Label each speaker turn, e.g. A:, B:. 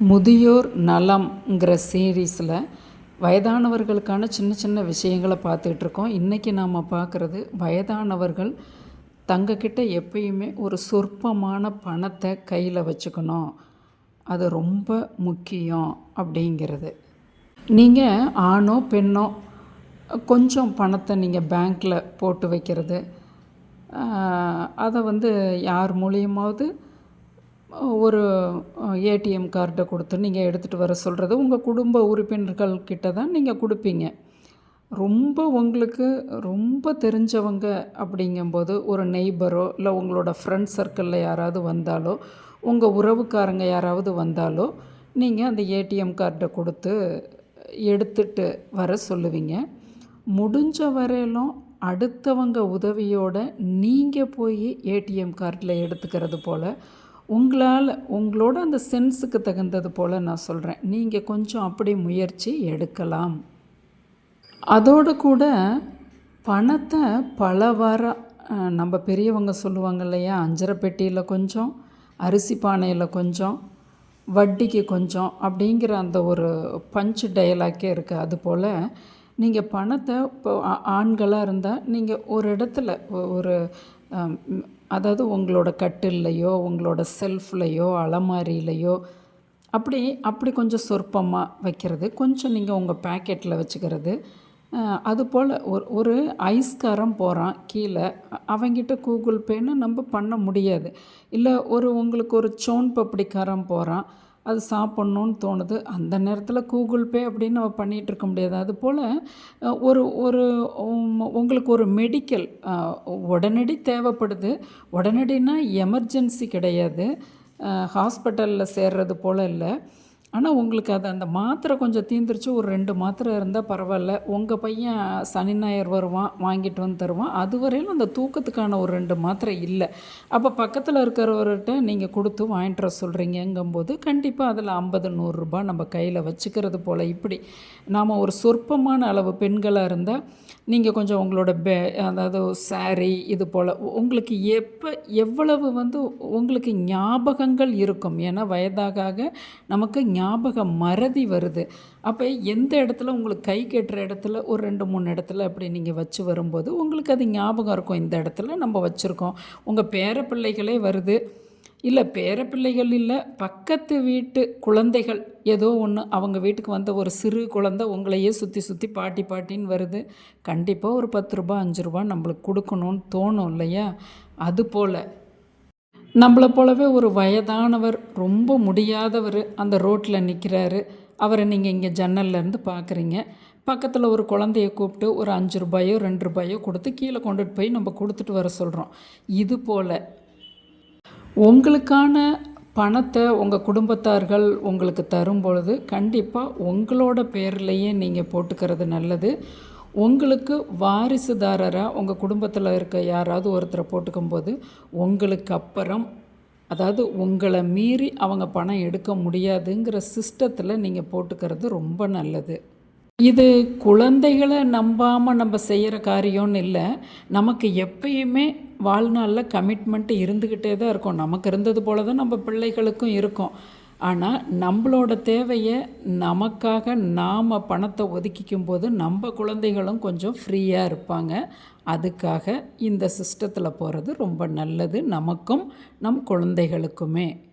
A: முதியோர் நலம்ங்கிற சீரீஸில் வயதானவர்களுக்கான சின்ன சின்ன விஷயங்களை பார்த்துக்கிட்டு இருக்கோம் இன்றைக்கி நாம் பார்க்குறது வயதானவர்கள் தங்கக்கிட்ட எப்பயுமே ஒரு சொற்பமான பணத்தை கையில் வச்சுக்கணும். அது ரொம்ப முக்கியம் அப்படிங்கிறது. நீங்கள் ஆணோ பெண்ணோ கொஞ்சம் பணத்தை நீங்கள் பேங்க்கில் போட்டு வைக்கிறது. அதை வந்து யார் மூலியமாவது ஒரு ஏடிஎம் கார்டை கொடுத்து நீங்கள் எடுத்துகிட்டு வர சொல்கிறது உங்கள் குடும்ப உறுப்பினர்கள் கிட்ட தான் நீங்கள் கொடுப்பீங்க. ரொம்ப உங்களுக்கு ரொம்ப தெரிஞ்சவங்க அப்படிங்கும்போது ஒரு நெய்பரோ இல்லை உங்களோட ஃப்ரெண்ட் சர்க்கிளில் யாராவது வந்தாலோ உங்கள் உறவுக்காரங்க யாராவது வந்தாலோ நீங்கள் அந்த ஏடிஎம் கார்டை கொடுத்து எடுத்துட்டு வர சொல்லுவீங்க. முடிஞ்ச வரையிலும் அடுத்தவங்க உதவியோட நீங்கள் போய் ஏடிஎம் கார்டில் எடுத்துக்கிறது போல் உங்களால் உங்களோட அந்த சென்ஸுக்கு தகுந்தது போல் நான் சொல்கிறேன் நீங்கள் கொஞ்சம் அப்படி முயற்சி எடுக்கலாம். அதோடு கூட பணத்தை பல வாரம் நம்ம பெரியவங்க சொல்லுவாங்க இல்லையா? அஞ்சரை பெட்டியில் கொஞ்சம் அரிசி பானையில் கொஞ்சம் வட்டிக்கு கொஞ்சம் அப்படிங்கிற அந்த ஒரு பஞ்ச் டயலாக்கே இருக்குது அதுபோல் நீங்கள் பணத்தை இப்போ ஆண்களாக இருந்தால் நீங்கள் ஒரு இடத்துல ஒரு அதாவது உங்களோட கட்டில்லையோ உங்களோட செல்ஃப்லையோ அலமாரியிலையோ அப்படி அப்படி கொஞ்சம் சொற்பமாக வைக்கிறது. கொஞ்சம் நீங்கள் உங்கள் பேக்கெட்டில் வச்சுக்கிறது. அதுபோல் ஒரு ஒரு ஐஸ்காரம் போகிறான் கீழே. அவங்கிட்ட கூகுள் பேன்னு நம்ம பண்ண முடியாது. இல்லை ஒரு உங்களுக்கு ஒரு சோன் பப்படிக்காரன் போகிறான் அது சாப்பிட்ணுன்னு தோணுது. அந்த நேரத்தில் கூகுள் பே அப்படின்னு நம்ம பண்ணிகிட்டு இருக்க முடியாது. அதுபோல் ஒரு ஒரு உங்களுக்கு ஒரு மெடிக்கல் உடனடி தேவைப்படுது. உடனடினா எமர்ஜென்சி கிடையாது. ஹாஸ்பிட்டலில் சேர்றது போல் இல்லை. ஆனால் உங்களுக்கு அது அந்த மாத்திரை கொஞ்சம் தீந்துருச்சு. ஒரு ரெண்டு மாத்திரை இருந்தால் பரவாயில்ல. உங்கள் பையன் சனி ஞாயிறு வருவான் வாங்கிட்டு வந்து தருவான். அது வரையிலும் அந்த தூக்கத்துக்கான ஒரு ரெண்டு மாத்திரை இல்லை. அப்போ பக்கத்தில் இருக்கிறவர்கிட்ட நீங்கள் கொடுத்து வாங்கிட்டு வர சொல்கிறீங்கங்கும்போது கண்டிப்பாக அதில் ஐம்பது நூறுரூபா நம்ம கையில் வச்சுக்கிறது போல் இப்படி. நாம் ஒரு சொற்பமான அளவு பெண்களாக இருந்தால் நீங்கள் கொஞ்சம் உங்களோட பே அதாவது சாரி இது போல் உங்களுக்கு எப்போ எவ்வளவு வந்து உங்களுக்கு ஞாபகங்கள் இருக்கும். ஏன்னா வயதாக நமக்கு ஞாபக மறதி வருது. அப்போ எந்த இடத்துல உங்களுக்கு கை கட்டுற இடத்துல ஒரு ரெண்டு மூணு இடத்துல அப்படி நீங்கள் வச்சு வரும்போது உங்களுக்கு அது ஞாபகம் இருக்கும். இந்த இடத்துல நம்ம வச்சுருக்கோம். உங்கள் பேர பிள்ளைகளே வருது. இல்லை பேர பிள்ளைகள் இல்லை பக்கத்து வீட்டு குழந்தைகள் ஏதோ ஒன்று அவங்க வீட்டுக்கு வந்த ஒரு சிறு குழந்தை உங்களையே சுற்றி சுற்றி பாட்டி பாட்டின்னு வருது. கண்டிப்பாக ஒரு பத்து ரூபா அஞ்சு ரூபா நம்மளுக்கு கொடுக்கணும்னு தோணும் இல்லையா? அதுபோல் நம்மளை போலவே ஒரு வயதானவர் ரொம்ப முடியாதவர் அந்த ரோட்டில் நிற்கிறாரு அவரை நீங்கள் இங்கே ஜன்னல்லேருந்து பார்க்குறீங்க பக்கத்தில் ஒரு குழந்தைய கூப்பிட்டு ஒரு அஞ்சு ரூபாயோ ரெண்டு ரூபாயோ கொடுத்து கீழே கொண்டுட்டு போய் நம்ம கொடுத்துட்டு வர சொல்கிறோம் இது போல் உங்களுக்கான பணத்தை உங்கள் குடும்பத்தார்கள் உங்களுக்கு தரும் பொழுது கண்டிப்பாக உங்களோட பேர்லேயே நீங்கள் போட்டுக்கிறது நல்லது. உங்களுக்கு வாரிசுதாரராக உங்கள் குடும்பத்தில் இருக்க யாராவது ஒருத்தரை போட்டுக்கும்போது உங்களுக்கு அப்புறம் அதாவது உங்களை மீறி அவங்க பணம் எடுக்க முடியாதுங்கிற சிஸ்டத்தில் நீங்கள் போட்டுக்கிறது ரொம்ப நல்லது. இது குழந்தைகளை நம்பாமல் நம்ம செய்கிற காரியம்னு இல்லை. நமக்கு எப்பயுமே வாழ்நாளில் கமிட்மெண்ட்டு இருந்துக்கிட்டே தான் இருக்கும். நமக்கு இருந்தது போல தான் நம்ம பிள்ளைகளுக்கும் இருக்கும். ஆனால் நம்மளோட தேவையை நமக்காக நாம் பணத்தை ஒதுக்கிக்கும் போது நம்ம குழந்தைகளும் கொஞ்சம் ஃப்ரீயாக இருப்பாங்க. அதுக்காக இந்த சிஸ்டத்தில் போகிறது ரொம்ப நல்லது. நமக்கும் நம் குழந்தைகளுக்குமே.